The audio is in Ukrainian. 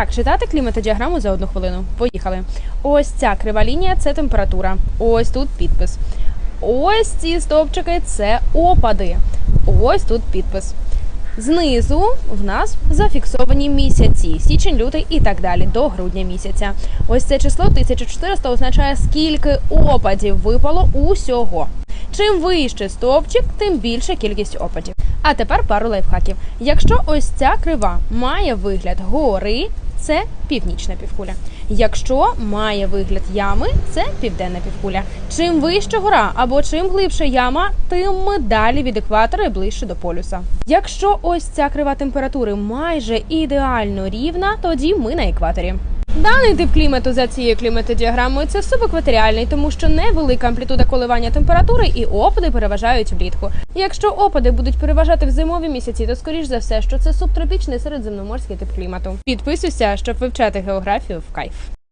Так, читати кліматодіаграму за одну хвилину. Поїхали. Ось ця крива лінія це температура. Ось тут підпис. Ось ці стовпчики це опади. Ось тут підпис. Знизу в нас зафіксовані місяці, січень, лютий і так далі до грудня місяця. Ось це число 1400 означає, скільки опадів випало усього. Чим вище стовпчик, тим більша кількість опадів. А тепер пару лайфхаків. Якщо ось ця крива має вигляд гори, це північна півкуля. Якщо має вигляд ями, це південна півкуля. Чим вище гора або чим глибша яма, тим ми далі від екватора і ближче до полюса. Якщо ось ця крива температури майже ідеально рівна, тоді ми на екваторі. Даний тип клімату за цією кліматодіаграмою це субекваторіальний, тому що невелика амплітуда коливання температури і опади переважають влітку. Якщо опади будуть переважати в зимові місяці, то скоріш за все, що це субтропічний середземноморський тип клімату. Підписуйся, щоб вивчати географію в кайф.